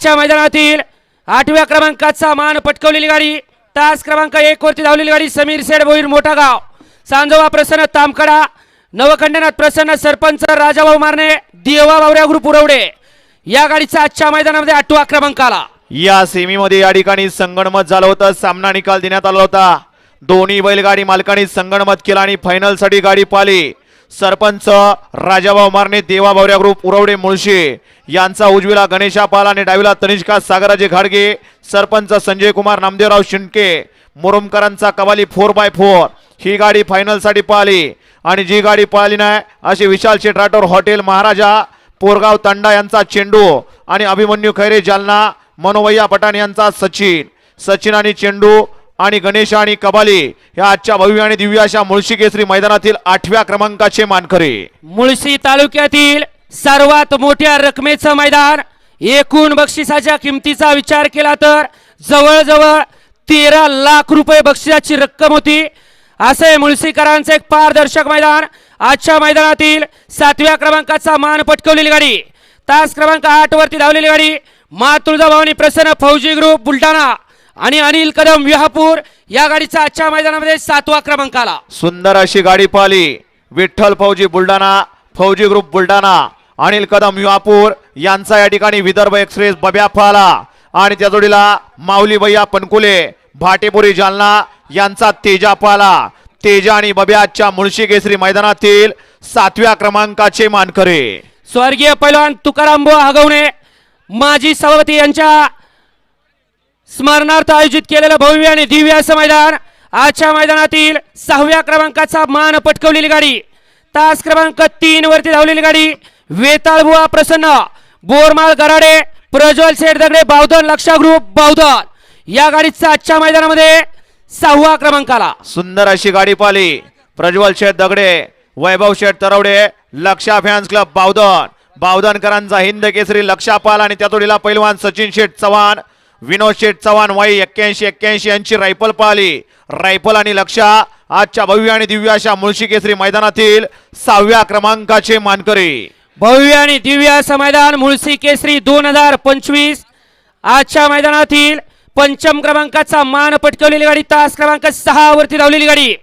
आजच्या मैदानातील आठव्या क्रमांकाचा मान पटकवलेली गाडी तास क्रमांक एक वरती धावलेली गाडी समीर सेड भोईर मोठा गाव सांजोबा प्रसन्न तामकडा नवखंडनाथ प्रसन्न सरपंच राजाभाऊ मारणे देवा बावऱ्या ग्रुप उरवडे या गाडीचा आजच्या मैदानामध्ये आठवा क्रमांक आला. या सेमीमध्ये या ठिकाणी संगणमत झालं होतं सामना निकाल देण्यात आला होता. दोन्ही बैलगाडी मालकांनी संगणमत केला आणि फायनलसाठी गाडी पाली सरपंच राजाभाऊ मारणे देवा बावऱ्या ग्रुप उरवडे मुळशी यांचा उजवीला गणेशा पाल आणि डावीला तनिष्का सागराजे घाडगे. सरपंच संजय कुमार नामदेवराव शिंडके मुरुमकरांचा कवाली फोर बाय फोर ही गाडी फायनलसाठी पाहिली आणि जी गाडी पाहिली नाही अशी विशाल शेठ राठोड हॉटेल महाराजा पोरगाव तंडा यांचा चेंडू आणि अभिमन्यू खैरे जालना मनोवय्या पठाण यांचा सचिन. सचिन आणि चेंडू आणि गणेश आणि कबाली या आजच्या भव्य आणि दिव्य अशा मुळशी केसरी मैदानातील आठव्या क्रमांकाचे मानकरी. मुळशी तालुक्यातील सर्वात मोठ्या रकमेचं मैदान एकूण बक्षिसाच्या किमतीचा विचार केला तर जवळजवळ तेरा लाख रुपये बक्षिसाची रक्कम होती. असे मुळशीकरांचे एक पारदर्शक मैदान. आजच्या मैदानातील सातव्या क्रमांकाचा मान पटकवलेली गाडी. तास क्रमांक आठ वरती धावलेली गाडी. मा तुळजाभवानी प्रसन्न फौजी ग्रुप बुलढाणा. आणि अनिल कदम विहापूर या गाडीचा आजच्या मैदानामध्ये सातवा क्रमांक आला सुंदर अशी गाडी पाहिली. विठ्ठल फौजी बुलढाणा फौजी ग्रुप बुलढाणा अनिल कदम युवापूर यांचा या ठिकाणी विदर्भ एक्सप्रेस बब्या पाला आणि त्या जोडीला माऊली भैया पनकुले भाटेपुरी जालना यांचा तेजा पाला तेजा आणि बब्याच्या मुळशी केसरी मैदानातील सातव्या क्रमांकाचे मानकरे. स्वर्गीय पैलवान तुकाराम हगवणे माजी सभापती यांच्या स्मरणार्थ आयोजित केलेलं भव्य आणि दिव्य असं मैदान. आजच्या मैदानातील सहाव्या क्रमांकाचा मान पटकवलेली गाडी. तास क्रमांक तीन वरती धावलेली गाडी. वेताळबुवा प्रसन्न. बोरमाळ गराडे प्रज्वल शेठ दगडे बावधन लक्षा ग्रुप बावधन. या गाडीचा आजच्या मैदानामध्ये सहावा क्रमांक आला सुंदर अशी गाडी पाली प्रज्वल शेठ दगडे वैभव शेठ तरवडे लक्षा फॅन्स क्लब बावधन. बावधनकरांचा हिंद केसरी लक्षापाल आणि त्या जोडीला पैलवान सचिन शेठ चव्हाण. विनोद शेठ चव्हाण वाई एक्क्याऐंशी एक्क्याऐंशी यांची रायफल पाहिली. रायफल आणि लक्षा आजच्या भव्य आणि दिव्य अशा मुळशी केसरी मैदानातील सहाव्या क्रमांकाचे मानकरी. भव्य आणि दिव्य असं मैदान मुळशी केसरी दोन हजार पंचवीस. आजच्या मैदानातील पंचम क्रमांकाचा मान पटकवलेली गाडी तास क्रमांक सहा वरती धावलेली गाडी.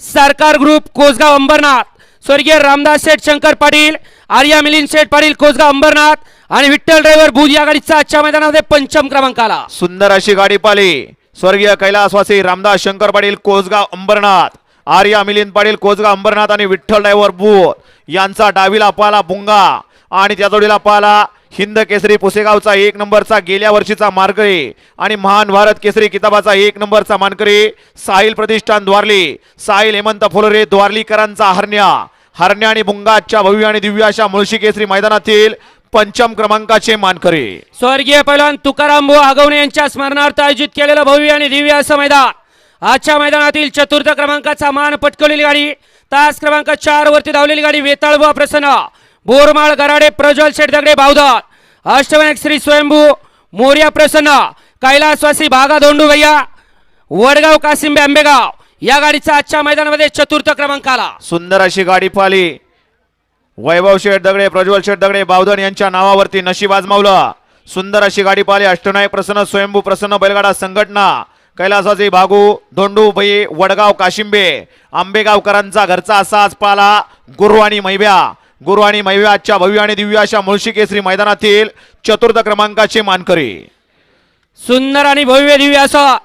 सरकार ग्रुप कोसगाव अंबरनाथ. स्वर्गीय रामदास शेठ शंकर पाटील आर्या मिलिंद शेठ पाटील कोसगाव अंबरनाथ. आणि विठ्ठल ड्रायव्हर बुध या गाडीचा आजच्या मैदानामध्ये पंचम क्रमांक आला सुंदर अशी गाडी पाली स्वर्गीय कैलासवासी रामदास शंकर पाटील कोसगाव अंबरनाथ. आर्या मिलिंद पाटील कोसगाव अंबरनाथ आणि विठ्ठल ड्रायव्हर बूथ यांचा डावीला पाला बुंगा आणि त्या जोडीला पाला हिंद केसरी पुसेगावचा एक नंबरचा गेल्या वर्षीचा मानकरी आणि महान भारत केसरी किताबाचा एक नंबरचा मानकरी साहिल प्रतिष्ठान द्वारली. साहिल हेमंत फुलोरे द्वारलीकरांचा हरण्या. हरण्या आणि बुंगाच्या भव्य आणि दिव्य अशा मुळशी केसरी मैदानातील पंचम क्रमांकाचे मानकरी. स्वर्गीय पैलवान तुकाराम बुवा हगवणे यांच्या स्मरणार्थ आयोजित केलेलं भव्य आणि दिव्य असं मैदान. आजच्या मैदानातील चतुर्थ क्रमांकाचा मान पटकवलेली गाडी तास क्रमांक चार वरती धावलेली गाडी वेताळबुवा प्रसन्न. बोरमाळ गराडे प्रज्वल शेठ दगडे बावधन. अष्टविनायक श्री स्वयंभू मोर्या प्रसन्न. कैलासवासी भागा दोंडू भैया वडगाव कासिंबे आंबेगाव. या गाडीचा आजच्या मैदानामध्ये चतुर्थ क्रमांक आला सुंदर अशी गाडी पाहिली. वैभव शेठ दगडे प्रज्वल शेठ दगडे बावधन यांच्या नावावरती नशीब आजमावलं. सुंदर अशी गाडी पाहिली. अष्टनायक प्रसन्न स्वयंभू प्रसन्न बैलगाडा संघटना. कैलासाचे भागू धोंडू भई वडगाव काशिंबे आंबेगावकरांचा घरचा असाच पाला गुरु आणि मैव्या. गुरु आणि मैव्या आजच्या भव्य आणि दिव्य अशा मुळशी केसरी मैदानातील चतुर्थ क्रमांकाचे मानकरी. सुंदर आणि भव्य दिव्य असा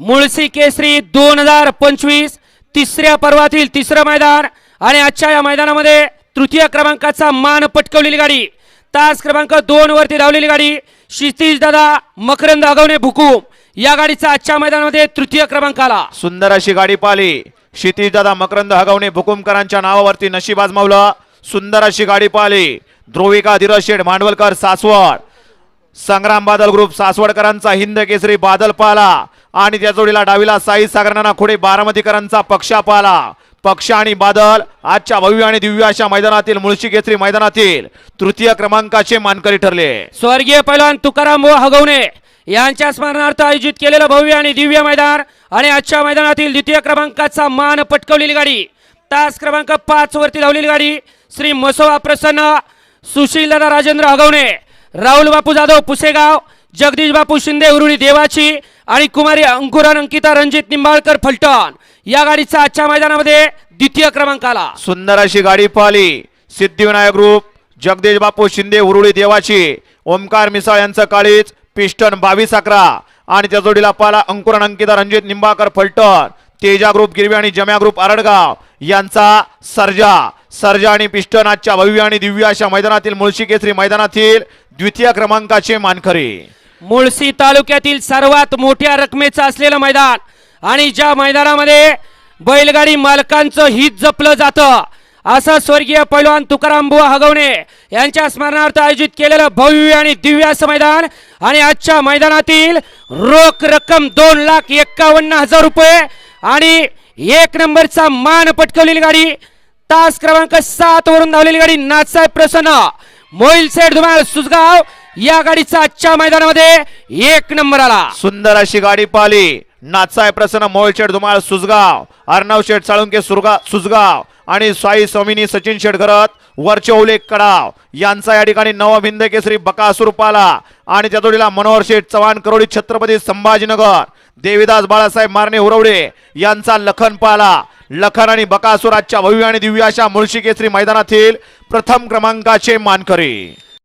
मुळशी केसरी दोन हजार पंचवीस तिसऱ्या पर्वातील तिसरं मैदान आणि आजच्या या मैदानामध्ये तृतीय क्रमांकाचा मान पटकवलेली गाडी. तास क्रमांक दोन वरती धावलेली गाडी. क्षितिज दादा मकरंद अगवणे भुकू. या गाडीचा आजच्या मैदानामध्ये तृतीय क्रमांक आला सुंदर अशी गाडी पाहिली. क्षितिज दादा मकरंद हगवणे भुकुमकरांच्या नावावरती नशीब आजमावलं सुंदर अशी गाडी पाहिली. ध्रुविका धीरज शेठ भांडवलकर सासवड. संग्राम बादल ग्रुप सासवडकरांचा हिंद केसरी बादल पाला आणि त्या जोडीला डावीला साई सागरांना खुडे बारामतीकरांचा पक्षा पाला पक्ष आणि बादल आजच्या भव्य आणि दिव्य अशा मैदानातील मुळशी केसरी मैदानातील तृतीय क्रमांकाचे मानकरी ठरले. स्वर्गीय पैलवान तुकाराम व हगवणे यांच्या स्मरणार्थ आयोजित केलेलं भव्य आणि दिव्य मैदान आणि आजच्या मैदानातील द्वितीय क्रमांकाचा मान पटकवलेली गाडी. तास क्रमांक पाच वरती धावलेली गाडी. श्री मसोबा प्रसन्न सुशील दादा राजेंद्र हगवणे राहुल बापू जाधव पुसेगाव जगदीश बापू शिंदे उरुळी देवाची आणि कुमारी अंकुरन अंकिता रणजित निंबाळकर फलटण. या गाडीचा आजच्या मैदानामध्ये द्वितीय क्रमांक आला सुंदर अशी गाडी पाहिली. सिद्धिविनायक ग्रुप जगदीश बापू शिंदे उरुळी देवाची ओमकार मिसाळ यांचं काळीच पिस्टन बावीस अकरा. आणि त्या जोडीला पाला अंकुरण अंकिता रणजित निंबाकर फलटण. तेजा ग्रुप गिरवी आणि जम्या ग्रुप आरडगाव. यांचा सर्जा. सर्जा आणि पिस्टन आजच्या भव्य आणि दिव्य अशा मैदानातील मुळशी केसरी मैदानातील द्वितीय क्रमांकाचे मानकरी. मुळशी तालुक्यातील सर्वात मोठ्या रकमेचं असलेलं मैदान आणि ज्या मैदानामध्ये बैलगाडी मालकांचं हित जपलं जातं असं स्वर्गीय पैलवान तुकाराम बुवा हगवणे यांच्या स्मरणार्थ आयोजित केलेलं भव्य आणि दिव्य असं मैदान आणि आजच्या मैदानातील रोख रक्कम दोन लाख एक्कावन्न हजार रुपये आणि एक नंबरचा मान पटकवलेली गाडी तास क्रमांक सात वरून धावलेली गाडी नाथसाहेब प्रसन्न मोईल सेठ धुमाळ सुजगाव या गाडीचा आजच्या मैदानामध्ये एक नंबर आला. सुंदर अशी गाडी पाहिली. नाचाय प्रसन्न मोळशेठ धुमाळ सुजगाव. अर्णव शेठ साळुंके सुरगा सुजगाव. आणि स्वाई स्वामिनी सचिन शेठ घरत वरचे उल्लेख कडाव. यांचा या ठिकाणी नवभिंद केसरी बकासूर पाला. आणि त्या जोडीला मनोहर शेठ चव्हाण करोडी छत्रपती संभाजीनगर. देवीदास बाळासाहेब मारणे उरवडे यांचा लखन पाला. लखन आणि बकासूर आजच्या भव्य आणि दिव्य अशा मुळशी केसरी मैदानातील प्रथम क्रमांकाचे मानकरी.